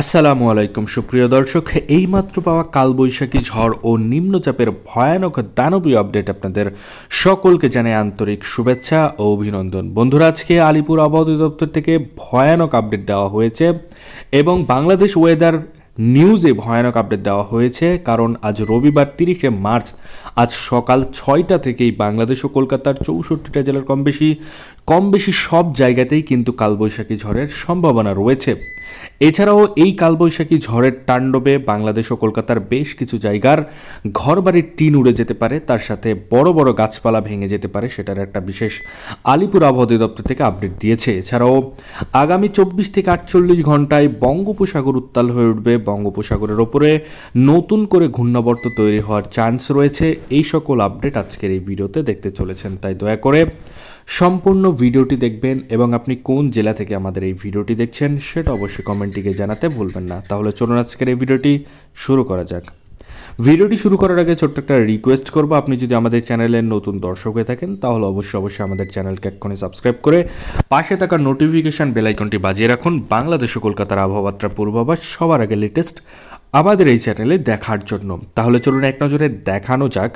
আসসালামু আলাইকুম, সুপ্রিয় দর্শক। এইমাত্র পাওয়া কালবৈশাখী ঝড় ও নিম্নচাপের ভয়ানক দানবীয় আপডেট আপনাদের সকলকে জানাই আন্তরিক শুভেচ্ছা ও অভিনন্দন। বন্ধুরা, আজকে আলিপুর আবহাওয়া দপ্তর থেকে ভয়ানক আপডেট দেওয়া হয়েছে এবং বাংলাদেশ ওয়েদার নিউজে ভয়ানক আপডেট দেওয়া হয়েছে। কারণ আজ রবিবার তিরিশে মার্চ, আজ সকাল ছয়টা থেকেই বাংলাদেশ ও কলকাতার চৌষট্টিটা জেলার কম বেশি কম বেশি সব জায়গাতেই কিন্তু কালবৈশাখী ঝড়ের সম্ভাবনা রয়েছে। এছাড়াও এই কালবৈশাখী ঝড়ের তাণ্ডবে বাংলাদেশ ও কলকাতার বেশ কিছু জায়গার ঘরবাড়ির টিন উড়ে যেতে পারে, তার সাথে বড় বড় গাছপালা ভেঙে যেতে পারে সেটার একটা বিশেষ আলিপুর আবহাওয়া অধিদপ্তর থেকে আপডেট দিয়েছে। এছাড়াও আগামী চব্বিশ থেকে আটচল্লিশ ঘন্টায় বঙ্গোপসাগর উত্তাল হয়ে উঠবে। বঙ্গোপসাগরের ওপরে নতুন করে ঘূর্ণাবর্ত তৈরি হওয়ার চান্স রয়েছে। এই সকল আপডেট আজকের এই ভিডিওতে দেখতে চলেছেন, তাই দয়া করে সম্পূর্ণ ভিডিওটি দেখবেন এবং আপনি কোন জেলা থেকে আমাদের এই ভিডিওটি দেখছেন সেটা অবশ্যই কমেন্টটিকে জানাতে ভুলবেন না। তাহলে চলুন আজকের এই ভিডিওটি শুরু করা যাক। ভিডিওটি শুরু করার আগে ছোট্ট একটা রিকোয়েস্ট করব। আপনি যদি আমাদের চ্যানেলের নতুন দর্শক হয়ে থাকেন, তাহলে অবশ্যই অবশ্যই আমাদের চ্যানেলকে এক্ষুনি সাবস্ক্রাইব করে পাশে থাকা নোটিফিকেশন বেলাইকনটি বাজিয়ে রাখুন। বাংলাদেশ ও কলকাতার আবহাওয়াত্রা পূর্বাভাস সবার আগে লেটেস্ট আমাদের এই চ্যানেলে দেখার জন্য। তাহলে চলুন এক নজরে দেখানো যাক,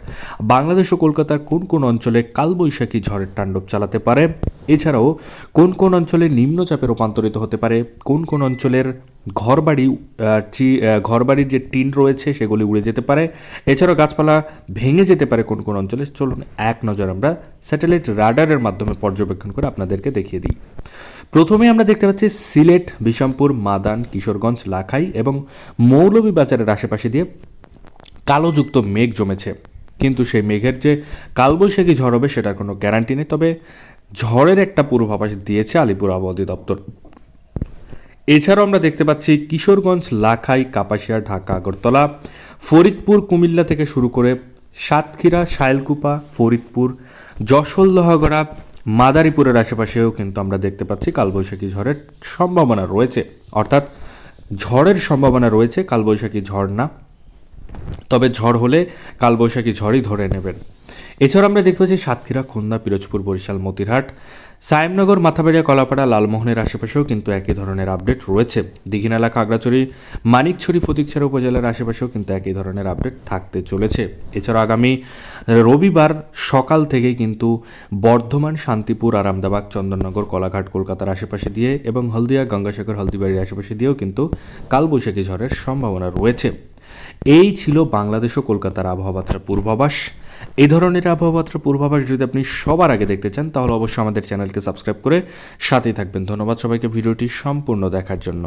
বাংলাদেশ ও কলকাতার কোন কোন অঞ্চলে কালবৈশাখী ঝড়ের তাণ্ডব চালাতে পারে। এছাড়াও, কোন কোন অঞ্চলে নিম্নচাপে রূপান্তরিত হতে পারে? কোন কোন অঞ্চলের ঘরবাড়ি ঘরবাড়ির যে টিন রয়েছে সেগুলি উড়ে যেতে পারে? এছাড়াও গাছপালা ভেঙে যেতে পারে কোন কোন অঞ্চলে? চলুন এক নজর আমরা স্যাটেলাইট রাডারের মাধ্যমে পর্যবেক্ষণ করে আপনাদেরকে দেখিয়ে দিই। প্রথমে আমরা দেখতে পাচ্ছি সিলেট বিষমপুর মাদান, কিশোরগঞ্জ, লাখাই এবং মৌলভীবাজারের আশেপাশে দিয়ে কালোযুক্ত মেঘ জমেছে। কিন্তু সেই মেঘের যে কালবৈশাখী ঝড় হবে সেটার কোনো গ্যারান্টি নেই। তবে ঝড়ের একটা পূর্বাভাস দিয়েছে আলিপুর আবহাওয়া অধিদপ্তর। এছাড়াও আমরা দেখতে পাচ্ছি কিশোরগঞ্জ, লাখাই, কাপাসিয়া, ঢাকা, আগরতলা, ফরিদপুর, কুমিল্লা থেকে শুরু করে সাতক্ষীরা, শাইলকুপা, ফরিদপুর যশোর লোহাগড়া মাদারীপুরের আশেপাশেও কিন্তু আমরা দেখতে পাচ্ছি কালবৈশাখী ঝড়ের সম্ভাবনা রয়েছে। অর্থাৎ ঝড়ের সম্ভাবনা রয়েছে, কালবৈশাখী ঝড় না। তবে ঝড় হলে কালবৈশাখী ঝড়ই ধরে নেবেন। এছাড়া আমরা দেখতে পাচ্ছি সাতক্ষীরা, খুলনা, পিরোজপুর, বরিশাল, মতিরহাট, সায়েমনগর, মাথাবাড়িয়া, কলাপাড়া, লালমোহনের আশেপাশেও কিন্তু একই ধরনের আপডেট রয়েছে। দিঘিনালা খাগড়াছড়ি, মানিকছড়ি ফটিকছড়া উপজেলার আশেপাশেও কিন্তু একই ধরনের আপডেট থাকতে চলেছে। এছাড়া আগামী রবিবার সকাল থেকেই কিন্তু বর্ধমান, শান্তিপুর আরামদাবাগ চন্দননগর, কলাঘাট, কলকাতার আশেপাশে দিয়ে এবং হলদিয়া, গঙ্গাসাগর, হলদিবাড়ির আশেপাশে দিয়েও কিন্তু কালবৈশাখী ঝড়ের সম্ভাবনা রয়েছে। এই ছিল বাংলাদেশ ও কলকাতার আবহাওয়াত্রার পূর্বাভাস। এই ধরনের আবহাওয়াত্রার পূর্বাভাস যদি আপনি সবার আগে দেখতে চান, তাহলে অবশ্যই আমাদের চ্যানেলকে সাবস্ক্রাইব করে সাথেই থাকবেন। ধন্যবাদ সবাইকে ভিডিওটি সম্পূর্ণ দেখার জন্য।